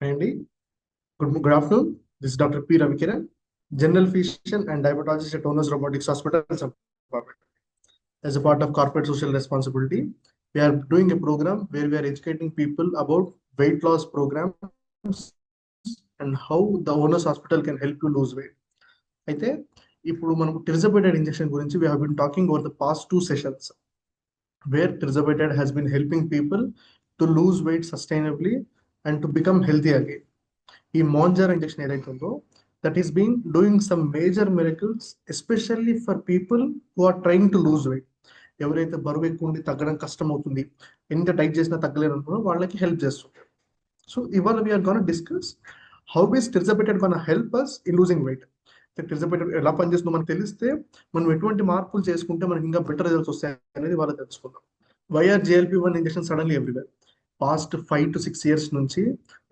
అండి good good afternoon this doctor P Ravikiran general physician and diabetologist at Owners Robotics Hospital, Department. As a part of corporate social responsibility, we are doing a program where we are educating people about weight loss programs and how the Owners Hospital can help you lose weight. అయితే ఇప్పుడు మనం tirzepatide injection గురించి we have been talking over the past two sessions where tirzepatide has been helping people to lose weight and to become healthy again ఈ Mounjaro injection ఏదైతే ఉందో that is been doing some major miracles especially for people who are trying to lose weight ఎవరైతే బరువు ఎక్కువ ఉండి తగ్గడం కష్టం అవుతుంది ఎంత డైట్ చేసినా తగ్గలేరు అనుకున్నా వాళ్ళకి హెల్ప్ చేస్తుంది. సో ఇవాళ we're gonna discuss how is tirzepatide మన help us in losing weight tirzepatide ఎలా పనిచేస్తుందో మనకు తెలిస్తే మనం ఎటువంటి మార్పులు చేసుకుంటే మనకి ఇంకా బెటర్ రిజల్ట్స్ వస్తాయి అనేది వాళ్ళు తెలుసుకుందాం why are GLP one injection suddenly everywhere past five to six years నుంచి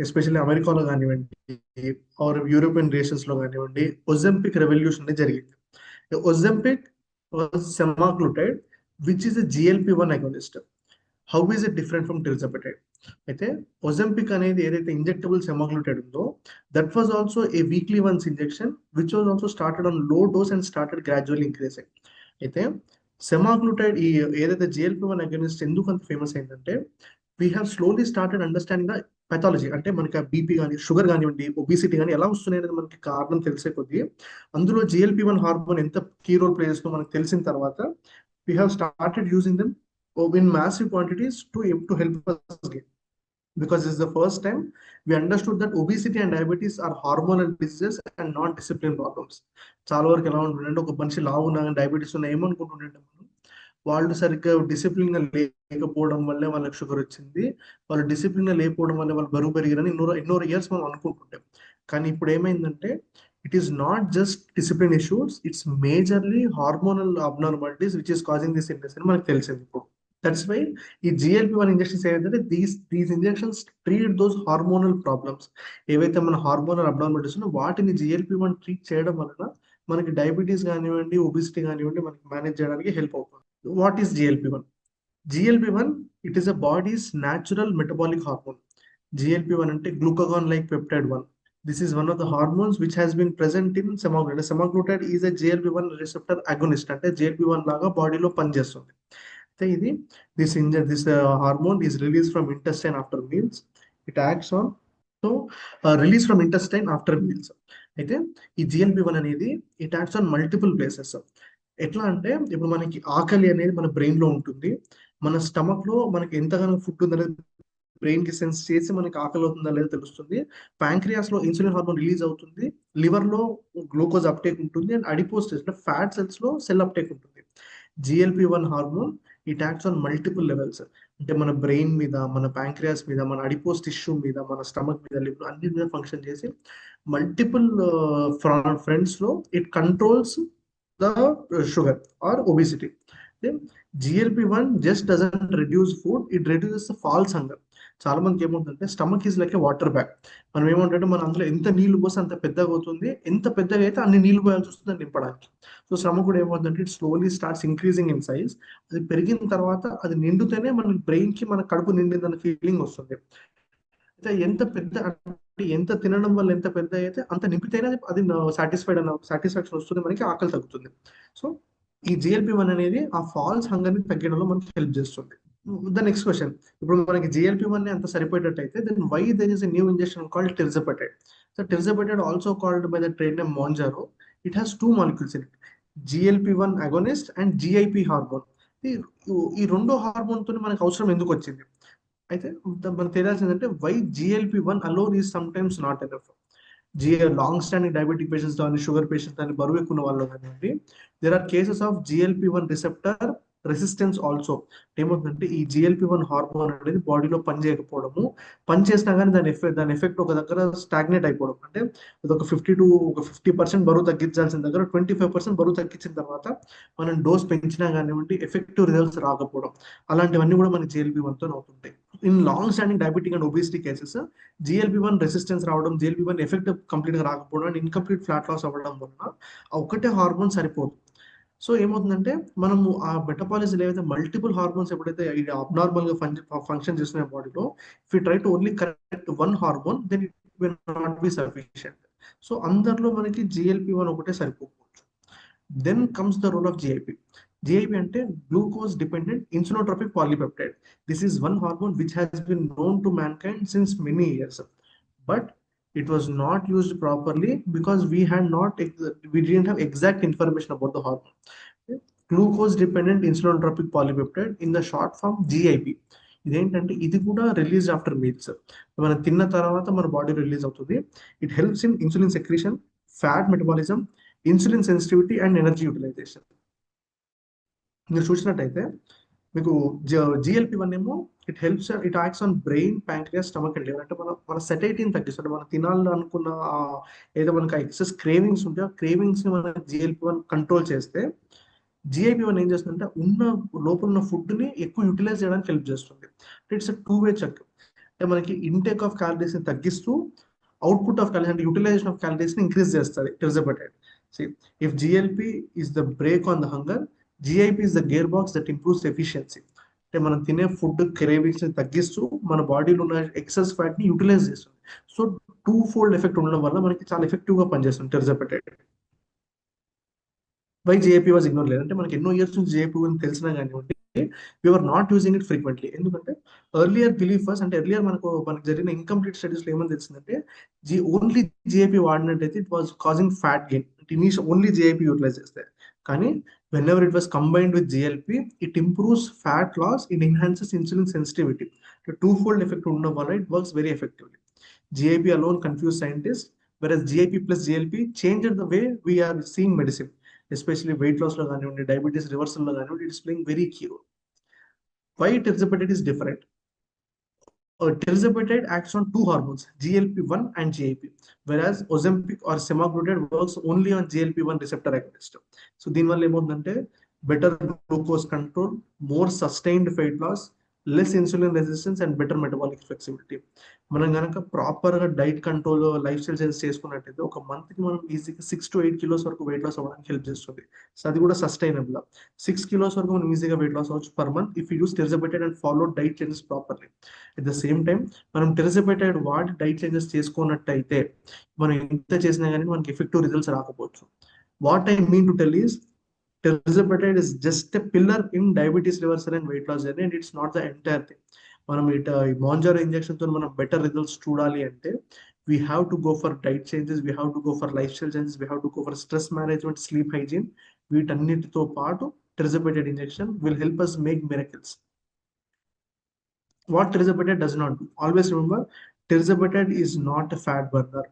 ఎస్పెషల్లీ అమెరికాలో కానివ్వండి ఆర్ యూరోపియన్ నేషన్స్లో కానివ్వండి ఒజెంపిక్ రెవల్యూషన్ అనేది జరిగింది. Ozempic semaglutide which is GLP one agonist how is it different from tirzepatide అయితే ఒజెంపిక్ అనేది ఏదైతే injectable semaglutide ఉందో that was also a weekly once injection which was also started on low dose and started gradual increasing అయితే semaglutide ఈ ఏదైతే GLP one agonist ఎందుకు అంత famous అయిందంటే we have slowly started understanding the pathology అంటే మనకి BP కానీ sugar కానివ్వండి ఒబిసిటీ కానీ ఎలా వస్తున్నాయి అనేది మనకి కారణం తెలిసే కొద్దీ అందులో జిఎల్పి వన్ హార్మోన్ ఎంత కీ రోల్ ప్లే చేస్తుందో మనకు తెలిసిన తర్వాత we have started using them in massive quantities to to help us gain. Because this is the first time we understood that obesity and diabetes are hormonal diseases and not discipline problems. చాలా వరకు ఎలా ఉంటుందంటే ఒక మనిషి లావు ఉన్నా diabetes ఉన్నా ఏమనుకుంటుండే వాళ్ళు సరిగ్గా డిసిప్లిన్ లేకపోవడం వల్లే వాళ్ళకి షుగర్ వచ్చింది. వాళ్ళు డిసిప్లిన్ లేకపోవడం వల్ల వాళ్ళు బరువు పెరిగిరని ఎన్నో ఎన్నో ఇయర్స్ మనం అనుకుంటుంటాం. కానీ ఇప్పుడు ఏమైందంటే it is not just discipline issues it's majorly hormonal abnormalities which is causing this illness అని మనకు తెలిసింది ఇప్పుడు. దట్స్ వై ఈ జిఎల్పి వన్ ఇంజెక్షన్స్ ఏవైతే these these injections treat those hormonal problems ఏవైతే మన హార్మోనల్ అబ్నార్మాలిటీస్ ఉన్నాయో వాటిని జిఎల్పి వన్ ట్రీట్ చేయడం వలన మనకి డయాబెటీస్ కానివ్వండి ఒబిసిటీ కానివ్వండి మనకి మేనేజ్ చేయడానికి హెల్ప్ అవుతుంది. What is GLP-1? GLP-1, it is a body's natural metabolic hormone. GLP-1 అంటే glucagon like peptide 1. This is one of the hormones which has been present in semaglutide. Semaglutide is a GLP-1 receptor agonist అంటే GLP-1 లాగా బాడీలో పనిచేస్తుంది అయితే ఇది this ఇంజ this hormone is release from intestine after meals it acts on so release from intestine after meals అయితే ఈ GLP one అనేది it acts on multiple places ఎట్లా అంటే ఇప్పుడు మనకి ఆకలి అనేది మన బ్రెయిన్లో ఉంటుంది. మన స్టమక్లో మనకి ఎంతగానో ఫుడ్ ఉందనేది బ్రెయిన్కి సెన్స్ చేసి మనకి ఆకలి అవుతుందా లేదా తెలుస్తుంది. ప్యాంక్రియాస్లో ఇన్సులిన్ హార్మోన్ రిలీజ్ అవుతుంది. లివర్లో గ్లూకోజ్ అప్టేక్ ఉంటుంది. అండ్ అడిపోస్ అంటే ఫ్యాట్ సెల్స్లో సెల్ అప్టేక్ ఉంటుంది. GLP one hormone it acts on multiple levels. అంటే మన బ్రెయిన్ మీద మన ప్యాంక్రియాస్ మీద మన అడిపోస్ టిష్యూ మీద మన స్టమక్ మీద లివర్ అన్ని మీద ఫంక్షన్ చేసి మల్టిపుల్ ఫ్రెండ్స్లో it controls the uh, sugar or obesity. Then GLP-1 just doesn't reduce food, it reduces the false hunger. చాలా మందికి ఏముంటుందంటే stomach is like water bag మనం ఏమంటే మనం అందులో ఎంత నీళ్ళు పోస్తే అంత పెద్దగా అవుతుంది ఎంత పెద్దగా అయితే అన్ని నీళ్ళు పోయాల్సి వస్తుంది నింపడానికి సో స్టమక్ కూడా ఏమవుతుందంటే it slowly starts increasing in size అది పెరిగిన తర్వాత అది నిండుతేనే మన బ్రెయిన్కి మన కడుపు నిండిందన్న ఫీలింగ్ వస్తుంది అయితే ఎంత పెద్ద ఎంత తినడం వల్ల ఎంత పెద్ద అయితే అంత నింపితేనే అది సాటిస్ఫైడ్ అన్న సాటిస్ఫాక్షన్ వస్తుంది మనకి ఆకలి తగ్గుతుంది. సో ఈ జిఎల్పి వన్ అనేది ఆ ఫాల్స్ హంగర్ని తగ్గడంలో మనకి హెల్ప్ చేస్తుంది. ద నెక్స్ట్ క్వశ్చన్ ఇప్పుడు మనకి జిఎల్పి వన్ అంత సరిపోయేటట్టు అయితే then why there is a new injection called tirzepatide so tirzepatide also called by the trade name Mounjaro it has two molecules in it GLP one agonist and GIP hormone ఈ రెండో హార్మోన్తో మనకి అవసరం ఎందుకు వచ్చింది? అయితే మనకు తెలియాల్సింది అంటే why GLP one alone is sometimes not enough GA long standing diabetic patients కానీ షుగర్ పేషెంట్స్ కానీ బరువు ఎక్కువ వాళ్ళు కానివ్వండి there are cases of GLP one receptor resistance also ఏమవుతుందంటే ఈ జిఎల్పి వన్ హార్మోన్ అనేది బాడీలో పనిచేయకపోవడము పనిచేసినా కానీ దాని ఎఫెక్ట్ దాని ఎఫెక్ట్ ఒక దగ్గర స్టాగ్నేట్ అయిపోవడం. అంటే ఇది ఒక ఫిఫ్టీ టు ఒక ఫిఫ్టీ పర్సెంట్ బరువు తగ్గించాల్సిన దగ్గర ట్వంటీ ఫైవ్ పర్సెంట్ బరువు తగ్గించిన తర్వాత మనం డోస్ పెంచినా కానివ్వండి ఎఫెక్టివ్ రిజల్ట్స్ రాకపోవడం. అలాంటివన్నీ కూడా మనకి జిఎల్పి వన్తో అవుతుంటాయి. In long standing diabetic and obesity cases GLP one resistance రావడం జిఎల్పి వన్ ఎఫెక్ట్ కంప్లీట్గా రాకపోవడం అండ్ ఇన్కంప్లీట్ ఫ్లాట్ లాస్ అవ్వడం వలన ఒకటే హార్మోన్ సరిపోదు. సో ఏమవుతుందంటే మనము ఆ మెటబాలిజం ఏవైతే మల్టిపుల్ హార్మోన్స్ ఎప్పుడైతే ఇది అబ్నార్మల్గా ఫంక్షన్ చేస్తున్నాయి బాడీలో if you try to only correct one hormone then it will not be sufficient so అందరిలో మనకి జిఎల్పి వన్ ఒకటే సరిపోవచ్చు then comes the role of GIP GIP అంటే glucose dependent insulinotropic polypeptide this is one hormone which has been known to mankind since many years but it was not used properly because we had not we didn't have exact information about the hormone glucose dependent insulinotropic polypeptide in the short form GIP ఇదేంటంటే ఇది కూడా release after meals మనం తిన్న తర్వాత మన body release అవుతుంది it helps in insulin secretion fat metabolism insulin sensitivity and energy utilization మీరు చూసినట్టయితే మీకు జిఎల్పి వన్ ఏమో it helps it acts on brain pancreas stomach and liver అంటే మన మన సెటైటీని తగ్గిస్తుంది మనం తినాలని అనుకున్న ఏదో మనకి ఎక్సెస్ క్రేవింగ్స్ ఉంటే ఆ క్రేవింగ్స్ని మనం జిఎల్పి వన్ కంట్రోల్ చేస్తే జిఐపి వన్ ఏం చేస్తుందంటే ఉన్న లోపల ఉన్న ఫుడ్ని ఎక్కువ యూటిలైజ్ చేయడానికి హెల్ప్ చేస్తుంది. ఇట్స్ టూ వే చెక్ అంటే మనకి ఇంటేక్ ఆఫ్ క్యాలరీస్ని తగ్గిస్తూ అవుట్పుట్ ఆఫ్ క్యాలరీస్ అంటే యూటిలైజేషన్ ఆఫ్ క్యాలరీస్ని ఇంక్రీజ్ చేస్తుంది. Tirzepatide see if GLP is the brake on the hunger GIP is the gearbox that improves efficiency అంటే మనం తినే ఫుడ్ క్రేవింగ్స్ తగ్గిస్తూ మన బాడీలో ఉన్న ఎక్సెస్ ఫ్యాట్ని యూటిలైజ్ చేస్తుంది. సో టూ ఫోల్డ్ ఎఫెక్ట్ ఉండడం వల్ల మనకి చాలా ఎఫెక్టివ్గా పనిచేస్తుంది tirzepatide why GIP was ignore లేదు? అంటే మనకి ఎన్నో ఇయర్స్ నుంచి జేపీ అని తెలిసినా కానివ్వండి we're not using it frequently ఎందుకంటే ఎర్లియర్ ఫస్ట్ అంటే ఎర్లియర్ మనకు మనకు జరిగిన ఇన్కంప్లీట్ స్టడీస్లో ఏమని తెలిసిందంటే G only GIP వాడినట్టయితే it was causing fat gain initial only GIP utilize చేస్తే. కానీ whenever it was combined with GLP, it improves fat loss, it enhances insulin sensitivity. The twofold effect on it works very effectively. GIP alone confused scientists, whereas GIP plus GLP changed the way we are seeing medicine, especially weight loss, diabetes reversal, it is playing very key role. Why tirzepatide is different? Uh, tirzepatide acts on two hormones, GLP-1 and GIP, whereas Ozempic or semaglutide works only on GLP-1 receptor agonist. So, దీనివల్ల ఏమవుతుందంటే better glucose control more sustained weight loss less insulin resistance and better metabolic flexibility మనం కనుక ప్రాపర్గా diet control life style change చేసుకున్నట్టయితే ఒక మంత్కి మనం ఈజీగా సిక్స్ టు ఎయిట్ కిలోస్ వరకు వెయిట్ లాస్ అవ్వడానికి హెల్ప్ చేస్తుంది. సో అది కూడా సస్టైనబుల్ సిక్స్ కిలోస్ వరకు మనం ఈజీగా వెయిట్ లాస్ అవ్వచ్చు per month if use tirzepatide and follow diet changes properly at the same time మనం టెరిజబెటెడ్ వాడి డైట్ చేంజెస్ చేసుకున్నట్టయితే మనం ఎంత చేసినా కానీ మనకి ఎఫెక్టివ్ రిజల్ట్స్ రాకపోవచ్చు. What I mean to tell is tirzepatide is just a pillar in diabetes reversal and weight loss journey and it's not the entire thing. మనం ఇట మాంజారో ఇంజెక్షన్తో మనం బెటర్ రిజల్ట్స్ చూడాలి అంటే we have to go for diet changes we have to go for lifestyle changes we have to go for stress management sleep hygiene వీటన్నిటితో పాటు tirzepatide injection will help us make miracles what tirzepatide does not do always remember tirzepatide is not a fat burner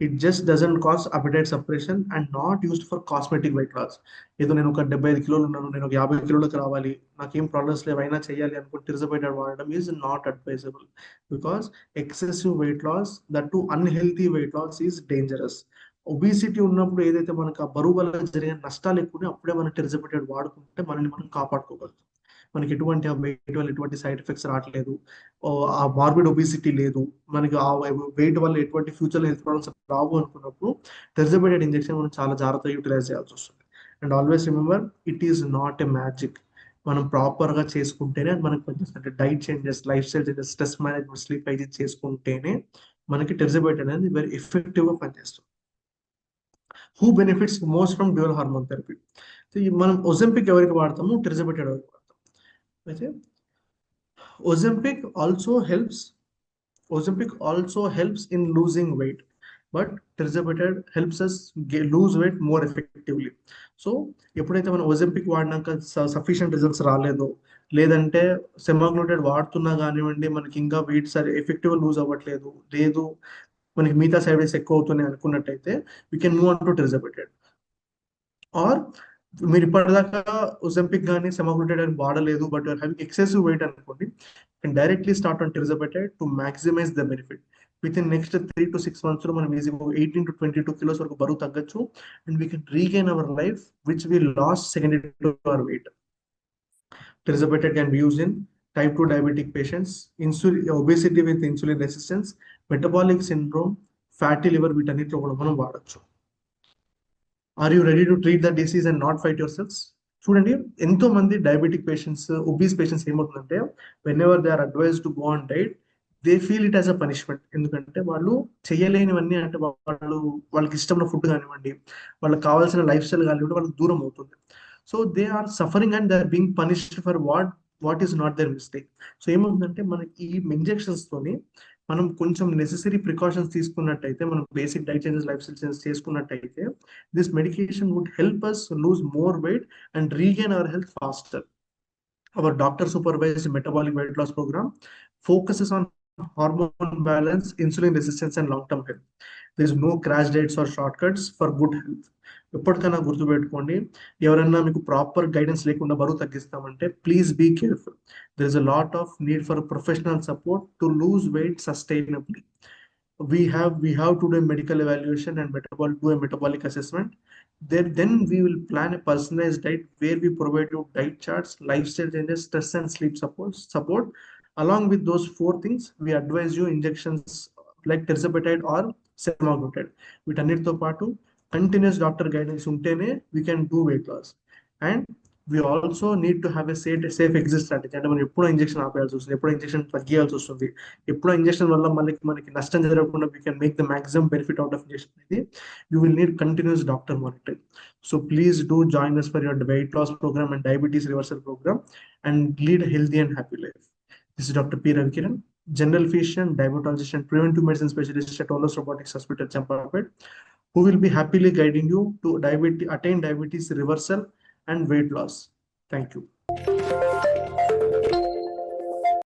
it just doesn't cause appetite suppression and not used for cosmetic weight loss ఏదో నేను ఒక డెబ్బై ఐదు కిలోలు ఉన్నాను నేను ఒక యాభై కిలోలకు రావాలి నాకేం ప్రాబ్లమ్స్ లేవు అయినా చేయాలి అనుకుంటే టిర్జబైటెడ్ వాడడం is not advisable because excessive weight loss that too unhealthy weight loss is dangerous obesity ఉన్నప్పుడు ఏదైతే మనకు ఆ బరువు వల్ల జరిగిన నష్టాలు ఎక్కువ అప్పుడే మనం టెరిజబెటెడ్ వాడుకుంటే మనల్ని మనం కాపాడుకోగలుగుతాం. మనకి ఎటువంటి వెయిట్ వల్ల ఎటువంటి సైడ్ ఎఫెక్ట్స్ రావట్లేదు. ఆ మార్బిడ్ ఒబిసిటీ లేదు. మనకి ఆ వెయిట్ వల్ల ఎటువంటి ఫ్యూచర్ హెల్త్ ప్రాబ్లమ్స్ రావు అనుకున్నప్పుడు టెరిజబెటెడ్ ఇంజెక్షన్ మనం చాలా జాగ్రత్తగా యూటిలైజ్ చేయాల్సి వస్తుంది. And always remember it is not a magic మనం ప్రాపర్గా చేసుకుంటేనే మనకి పనిచేస్తుంది diet changes lifestyle changes stress management sleep hygiene చేసుకుంటేనే మనకి టెరిజబెటెడ్ అనేది వెరీ ఎఫెక్టివ్గా పనిచేస్తుంది. Who benefits most from dual hormone therapy మనం ఒజంపిక్ ఎవరికి వాడతాము టెరిజబెటెడ్ ఎవరికి అయితే Ozempic also helps Ozempic also helps in losing weight but tirzepatide helps us lose weight more effectively so ఎప్పుడైతే మనం ఒజంపిక్ వాడినాక సఫిషియంట్ రిజల్ట్స్ రాలేదో లేదంటే సెమాగ్లూటెడ్ వాడుతున్నా కానివ్వండి మనకి ఇంకా వెయిట్ సరే ఎఫెక్టివ్ లూజ్ అవ్వట్లేదు లేదు మనకి మిగతా సైడ్ ఎఫెక్ట్స్ ఎక్కువ అవుతున్నాయి అనుకున్నట్టయితే we can move on to tirzepatide or మీరు ఇప్పటిదాకా ఒజంపిక్ కానీ సెమాగ్లూటైడ్ అని వాడలేదు but you're having excessive weight అనుకోండి can directly start on tirzepatide to maximise the benefit with in next three to six మంత్స్లో మనం easy eighteen to twenty two kilos వరకు బరువు తగ్గచ్చు and we can regain our life which we lost second to our weight tirzepatide can be use in type 2 diabetic patients insulin obesity with insulin resistance metabolic syndrome fatty liver వీటన్నిటిలో కూడా మనం వాడచ్చు. Are you ready to treat the disease and not fight your cells చూడండి ఎంతో మంది diabetic patients obese patients ఏమవుతుందంటే whenever they are advise to go on diet they feel it as a punishment ఎందుకంటే వాళ్ళు చేయలేనివన్నీ అంటే వాళ్ళు వాళ్ళకి ఇష్టమైన ఫుడ్ కానివ్వండి వాళ్ళకి కావాల్సిన లైఫ్ స్టైల్ కానివ్వండి వాళ్ళకి దూరం అవుతుంది. So they are suffering and they are being punished for what what is not their mistake so ఏమవుతుందంటే మనకి ఈ ఇంజెక్షన్స్ తోని మనం కొంచెం నెసెసరీ ప్రికాషన్స్ తీసుకున్నట్టయితే మనం basic diet changes lifestyle changes చేసుకున్నట్టయితే this medication would help us lose more weight and regain our health faster our doctor supervise metabolic weight loss programme focuses on hormone balance insulin resistance and long term health this no crash diets or shortcuts for good health ఎప్పటికైనా గుర్తుపెట్టుకోండి. ఎవరైనా మీకు proper guidance లేకుండా బరువు తగ్గిస్తామంటే please be careful. There is a lot of need for professional support to lose weight sustainably we have we have to do medical evaluation and metabol to metabolic assessment then then we will plan a personalise diet where we provide you diet charts lifestyle changes stress and sleep support support along with those four things we advise you injections like tirzepatide or semaglutide వీటన్నిటితో పాటు continuous doctor guidance ఉంటేనే we can do weight loss and we also need to have a safe safe exit strategy అంటే మనం ఎప్పుడో injection ఆపేయాల్సి వస్తుంది ఎప్పుడో injection తగ్గియాల్సి వస్తుంది. ఎప్పుడో ఇంజెక్షన్ వల్ల మనకి మనకి నష్టం జరగకుండా we can make the maximum benefit out of injection అనేది you will need continuous doctor monitoring so please do join us for your weight loss programme and diabetes reversal programme and lead healthy and happy life this doctor P Ravikiran general physician diabetologist and preventive medicine specialist at Olus robotics hospital Champapet, who will be happily guiding you to diabetes, attain diabetes reversal and weight loss. Thank you.